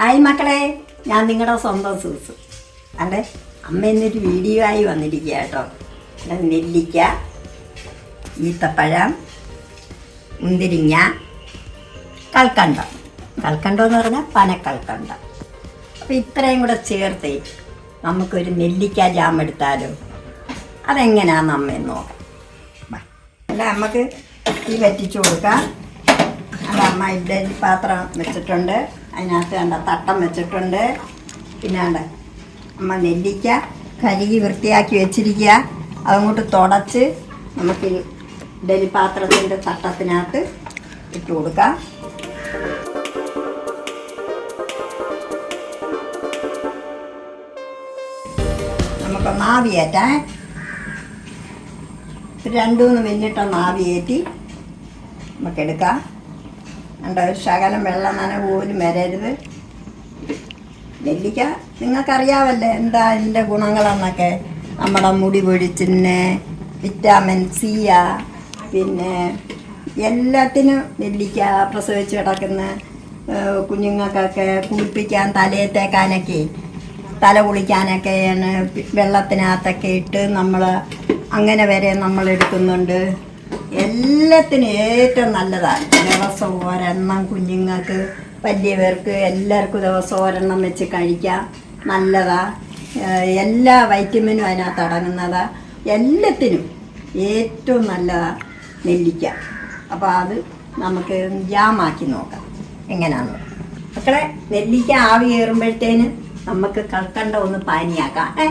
Hi മക്കളെ ഞാൻ നിങ്ങളുടെ സ്വന്തം സൂസു. അതെ അമ്മ എന്നൊരു വീഡിയോ ആയി വന്നിരിക്കുക കേട്ടോ. അതെ നെല്ലിക്ക ഈത്തപ്പഴം മുന്തിരിങ്ങ കൽക്കണ്ടം. കൽക്കണ്ടം എന്ന് പറഞ്ഞാൽ പനക്കൽക്കണ്ടം. അപ്പോൾ ഇത്രയും കൂടെ ചേർത്ത് നമുക്കൊരു നെല്ലിക്ക ജാം എടുത്താലോ? അതെങ്ങനെയാണെന്ന് അമ്മയെന്ന് നോക്കാം. അല്ല നമുക്ക് തീ വറ്റിച്ചു കൊടുക്കാം. അത് അമ്മ ഇഡ്ഡലി പാത്രം വെച്ചിട്ടുണ്ട്. അതിനകത്ത് കണ്ട തട്ടം വെച്ചിട്ടുണ്ട്. പിന്നെ കണ്ട നമ്മൾ നെല്ലിക്ക കരുകി വൃത്തിയാക്കി വെച്ചിരിക്കുക. അതങ്ങോട്ട് തുടച്ച് നമുക്ക് ഈ ഇഡ്ഡലി പാത്രത്തിന്റെ തട്ടത്തിനകത്ത് ഇട്ട് കൊടുക്കാം. നമുക്കൊന്ന് ആവിയേറ്റാ രണ്ടു മൂന്ന് മിനിറ്റൊന്ന് ആവിയേറ്റി നമുക്കെടുക്കാം കണ്ട ഒരു ശകലം വെള്ളം നനവ് പോലും വരരുത്. നെല്ലിക്ക നിങ്ങൾക്കറിയാവല്ലേ എന്താ അതിന്റെ ഗുണങ്ങളെന്നൊക്കെ? നമ്മുടെ മുടി പൊഴിച്ചിന് വിറ്റാമിൻ സിയാ പിന്നെ എല്ലാത്തിനും നെല്ലിക്ക പ്രസവിച്ച് കിടക്കുന്ന കുഞ്ഞുങ്ങൾക്കൊക്കെ കുളിപ്പിക്കാൻ തലയെ തേക്കാനൊക്കെ തല കുളിക്കാനൊക്കെയാണ് വെള്ളത്തിനകത്തൊക്കെ ഇട്ട് നമ്മൾ അങ്ങനെ വരെ നമ്മൾ എടുക്കുന്നുണ്ട് എല്ലാത്തിനും ഏറ്റവും നല്ലതാണ് ദിവസം ഒരെണ്ണം കുഞ്ഞുങ്ങൾക്ക് വലിയവർക്ക് എല്ലാവർക്കും ദിവസം ഒരെണ്ണം വെച്ച് കഴിക്കാം. നല്ലതാ. എല്ലാ വൈറ്റമിനും അതിനകത്ത് അടങ്ങുന്നതാ. എല്ലാത്തിനും ഏറ്റവും നല്ലതാ നെല്ലിക്ക. അപ്പോൾ അത് നമുക്ക് ജാമാക്കി നോക്കാം. എങ്ങനെയാണെന്ന് മക്കളെ നെല്ലിക്ക ആവി കയറുമ്പോഴത്തേന് നമുക്ക് കൽക്കണ്ട ഒന്ന് പാനിയാക്കാം. ഏ?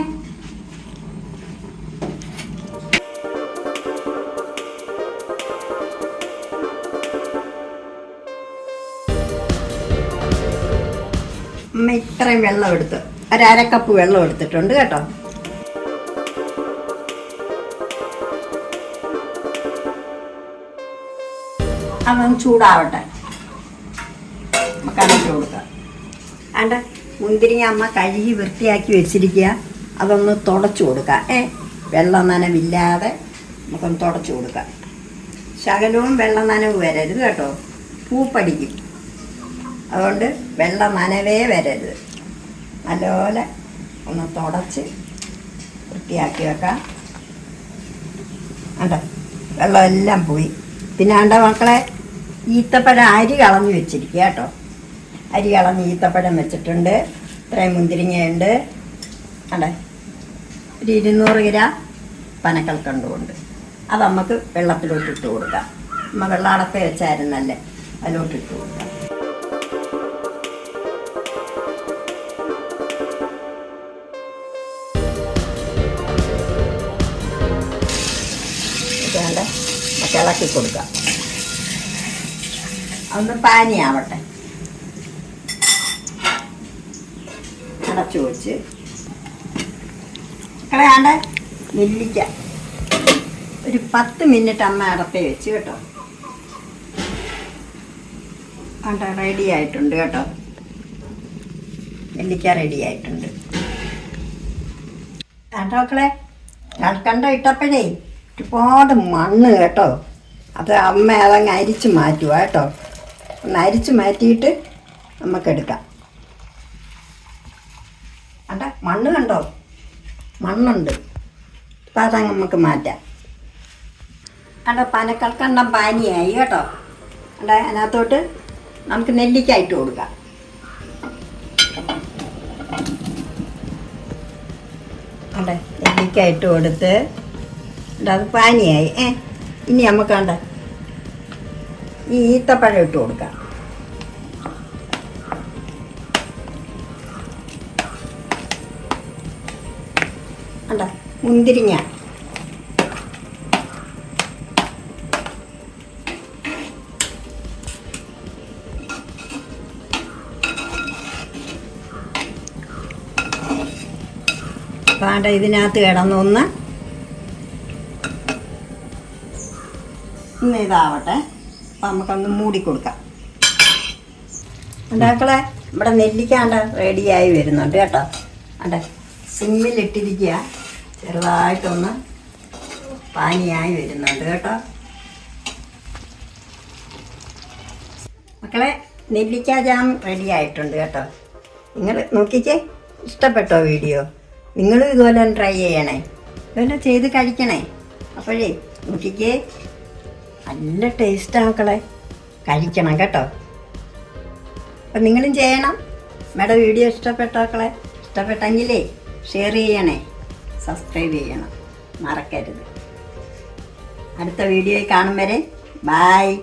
അമ്മ ഇത്രയും വെള്ളം എടുത്ത് ഒരു അരക്കപ്പ് വെള്ളം എടുത്തിട്ടുണ്ട് കേട്ടോ. അതൊന്ന് ചൂടാവട്ടെ. നമുക്ക് അടച്ചു ആണ്ട് മുന്തിരിങ്ങ അമ്മ കഴുകി വൃത്തിയാക്കി വെച്ചിരിക്കുക. അതൊന്ന് തുടച്ചു കൊടുക്കാം. ഏ വെള്ളം നനവില്ലാതെ നമുക്കൊന്ന് തുടച്ചു കൊടുക്കാം. ശകലവും വെള്ളം നനവ് വരരുത് കേട്ടോ. പൂപ്പടിക്കും അതുകൊണ്ട് വെള്ളം നനവേ വരരുത്. നല്ലപോലെ ഒന്ന് തുടച്ച് വൃത്തിയാക്കി വെക്കാം. അണ്ട വെള്ളമെല്ലാം പോയി. പിന്നെ അണ്ട മക്കളെ? ഈത്തപ്പഴം അരി കളഞ്ഞു വെച്ചിരിക്കുക കേട്ടോ. അരി കളഞ്ഞ് ഈത്തപ്പഴം വെച്ചിട്ടുണ്ട്. ഇത്രയും മുന്തിരിങ്ങയുണ്ട്. അണ്ടേ ഒരു ഇരുന്നൂറ് ഗ്രാം പനക്കൽക്കണ്ടുണ്ട് അത് നമുക്ക് വെള്ളത്തിലോട്ട് ഇട്ട് കൊടുക്കാം. നമ്മൾ വെള്ളം അടപ്പ് വെച്ചായിരുന്നല്ലേ? അതിലോട്ട് ഇട്ട് കൊടുക്കാം. നമുക്ക് ഇളക്കി കൊടുക്കുക ഒന്ന് പാനിയാവട്ടെ. അടച്ചു വെച്ച്. കളയാണ്ട് നെല്ലിക്ക. ഒരു പത്ത് മിനിറ്റ് അമ്മ അടപ്പേ വെച്ച് കേട്ടോ. കണ്ട റെഡി ആയിട്ടുണ്ട് കേട്ടോ. നെല്ലിക്ക റെഡി ആയിട്ടുണ്ട്. കണ്ടോക്കളെ കണ്ട ഇട്ടപ്പോഴേ? ഒരുപാട് മണ്ണ് കേട്ടോ. അത് അമ്മ അതങ്ങ് അരിച്ച് മാറ്റുക കേട്ടോ. ഒന്ന് അരിച്ച് മാറ്റിയിട്ട് നമുക്കെടുക്കാം അണ്ട മണ്ണ് കണ്ടോ? മണ്ണുണ്ട്. അപ്പം അതങ്ങ് നമുക്ക് മാറ്റാം. അണ്ട പനക്കൽക്കണ്ടം പാനിയായി കേട്ടോ. അണ്ട അതിനകത്തോട്ട് നമുക്ക് നെല്ലിക്ക ഇട്ട് കൊടുക്കാം. അണ്ട നെല്ലിക്ക ഇട്ട് കൊടുത്ത് അത് പാനിയായി. ഏ ഇനി നമുക്ക് കണ്ട ഈ ഈത്തപ്പഴം ഇട്ട് കൊടുക്കാം. അണ്ട മുന്തിരിങ്ങ. വേണ്ട ഇതിനകത്ത് കിടന്നൊന്ന് ഇന്ന് ഇതാവട്ടെ. അപ്പം നമുക്കൊന്ന് മൂടി കൊടുക്കാം. ഉണ്ടാക്കളെ നമ്മുടെ നെല്ലിക്കാണ്ട് റെഡിയായി വരുന്നുണ്ട് കേട്ടോ. അണ്ടെ സിമ്മിലിട്ടിരിക്കുക. ചെറുതായിട്ടൊന്ന് പാനിയായി വരുന്നുണ്ട് കേട്ടോ. മക്കളെ നെല്ലിക്ക ജാം റെഡി ആയിട്ടുണ്ട് കേട്ടോ. നിങ്ങൾ നോക്കിക്കേ ഇഷ്ടപ്പെട്ടോ വീഡിയോ? നിങ്ങളും ഇതുപോലെ ട്രൈ ചെയ്യണേ. ഇതുപോലെ ചെയ്ത് കഴിക്കണേ. അപ്പോഴേ നോക്കിക്കേ നല്ല ടേസ്റ്റ് മക്കളെ. കഴിക്കണം കേട്ടോ. അപ്പം നിങ്ങളും ചെയ്യണം. മേഡം വീഡിയോ ഇഷ്ടപ്പെട്ട മക്കളെ ഇഷ്ടപ്പെട്ടെങ്കിലേ ഷെയർ ചെയ്യണേ. സബ്സ്ക്രൈബ് ചെയ്യണം. മറക്കരുത്. അടുത്ത വീഡിയോയിൽ കാണും വരെ. ബായ്